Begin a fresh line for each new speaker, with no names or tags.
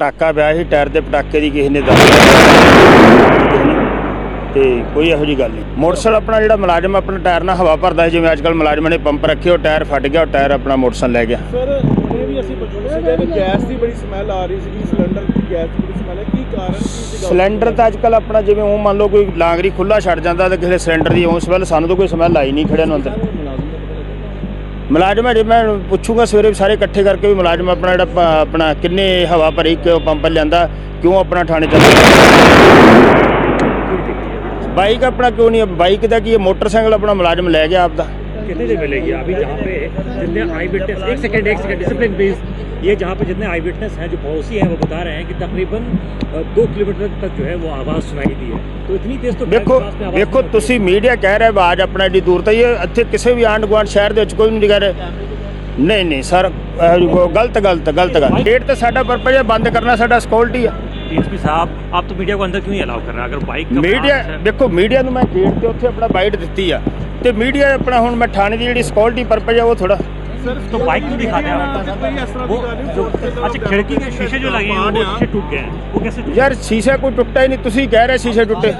ਪਟਾਕਾ ਪਿਆ ਸੀ ਟਾਇਰ ਦੇ ਪਟਾਕੇ ਦੀ ਕਿਸੇ ਨੇ ਦੱਸਿਆ ਤੇ ਕੋਈ ਇਹੋ ਜੀ ਗੱਲ ਨਹੀਂ। ਮੋਟਰਸਾਈਕਲ ਆਪਣਾ ਜਿਹੜਾ ਮੁਲਾਜ਼ਮ ਆਪਣਾ ਟਾਇਰ ਨਾਲ ਹਵਾ ਭਰਦਾ ਸੀ ਜਿਵੇਂ ਅੱਜਕੱਲ ਮੁਲਾਜ਼ਮਾਂ ਨੇ ਪੰਪ ਰੱਖੇ ਉਹ ਟਾਇਰ ਫਟ ਗਿਆ ਉਹ ਟਾਇਰ ਆਪਣਾ ਮੋਟਰਸਾਈਕਲ ਲੈ ਗਿਆ।
ਸਰ ਹੁਣੇ ਵੀ ਅਸੀਂ ਪੁੱਛਦੇ ਸੀਗੇ ਕਿ ਗੈਸ ਦੀ ਬੜੀ ਸਮੈਲ ਆ ਰਹੀ ਸੀਗੀ ਸਿਲੰਡਰ ਦੀ ਗੈਸ ਦੀ ਬੜੀ ਸਮੈਲ ਹੈ ਕੀ ਕਾਰਨ ਕੀ ਸੀਗਾ?
ਸਿਲੰਡਰ ਤਾਂ ਅੱਜਕੱਲ ਆਪਣਾ ਜਿਵੇਂ ਉਹ ਮੰਨ ਲਓ ਕੋਈ ਲਾਂਗਰੀ ਖੁੱਲਾ ਛੱਡ ਜਾਂਦਾ ਤੇ ਕਿਸੇ ਸਿਲੰਡਰ ਦੀ ਉਸ ਵੇਲੇ ਸਾਨੂੰ ਤਾਂ ਕੋਈ ਸਮੈਲ ਆਈ ਨਹੀਂ ਖੜਿਆ ਨੂੰ ਅੰਦਰ। ਮੁਲਾਜ਼ਮ ਜੇ, ਮੈਂ ਪੁੱਛੂਗਾ ਸਵੇਰੇ ਸਾਰੇ ਇਕੱਠੇ ਕਰਕੇ ਵੀ ਮੁਲਾਜ਼ਮ ਆਪਣਾ ਜਿਹੜਾ ਆਪਣਾ ਕਿੰਨੇ ਹਵਾ ਭਰੀ, ਕਿਉਂ ਪੰਪ ਲਿਆਂਦਾ, ਕਿਉਂ ਆਪਣਾ ਥਾਣੇ ਚੱਲ ਬਾਈਕ ਆਪਣਾ ਕਿਉਂ ਨਹੀਂ, ਬਾਈਕ ਦਾ ਕੀ ਹੈ, ਮੋਟਰਸਾਈਕਲ ਆਪਣਾ ਮੁਲਾਜ਼ਮ ਲੈ ਗਿਆ ਆਪਦਾ।
कितने जगह मिलेगी अभी जहाँ पे जितने आई विटनेस एक सेकंड एक सेकंड डिसिप्लिन प्लीज ये जहाँ पे जितने आई विटनेस हैं जो पड़ोसी हैं वो बता रहे हैं कि तकरीबन अ, दो किलोमीटर तक जो है वो आवाज़ सुनाई दी है तो इतनी तेज तो
ਵੇਖੋ
आवाज़ में आवाज़
ਵੇਖੋ
नहीं
ਤੁਸੀਂ ਮੀਡੀਆ ਕਹਿ ਰਿਹਾ ਆਵਾਜ਼ ਆਪਣਾ ਏਡੀ ਦੂਰ ਤਾਂ ਇਹ ਇੱਥੇ ਕਿਸੇ ਵੀ ਆਂਢ ਗੁਆਂਢ ਸ਼ਹਿਰ ਦੇ ਵਿੱਚ ਕੋਈ ਨਹੀਂ ਕਹਿ ਰਿਹਾ ਨਹੀਂ ਨਹੀਂ ਸਰ ਇਹੋ ਜਿਹੀ ਕੋਈ ਗਲਤ ਗਲਤ ਗਲਤ ਗੱਲ ਗੇਟ ਤੇ ਸਾਡਾ ਪਰਪਸ ਹੈ ਬੰਦ ਕਰਨਾ ਸਾਡਾ ਸਿਕਿਉਰਿਟੀ ਆ
डीएसपी साहब आप तो मीडिया को अंदर क्यों नहीं अलाउ कर रहे हैं अगर बाइक का
ਮੀਡੀਆ
ब्रांच है-
ਦੇਖੋ ਮੀਡੀਆ ਨੂੰ ਮੈਂ ਗੇਟ ਤੇ ਉੱਥੇ ਆਪਣਾ ਬਾਈਟ ਦਿੱਤੀ ਆ ਤੇ ਮੀਡੀਆ ਆਪਣਾ ਹੁਣ ਮੈਂ ਥਾਣੇ ਦੀ ਜਿਹੜੀ ਸਿਕਿਉਰਿਟੀ ਪਰਪਸ ਹੈ ਉਹ ਥੋੜਾ
ਸਰ
तो बाइक क्यों दिखाते हैं
ਕੋਈ ਇਸ ਤਰ੍ਹਾਂ ਦੀ
वो
ਗੱਲ ਨਹੀਂ
जो अच्छा खिड़की के शीशे जो लगे हैं वो शीशे टूट गए हैं वो कैसे टूटे
ਯਾਰ ਸ਼ੀਸ਼ਾ ਕੋਈ ਟੁੱਟਾ ਹੀ ਨਹੀਂ ਤੁਸੀਂ ਕਹਿ ਰਹੇ ਸ਼ੀਸ਼ੇ ਟੁੱਟੇ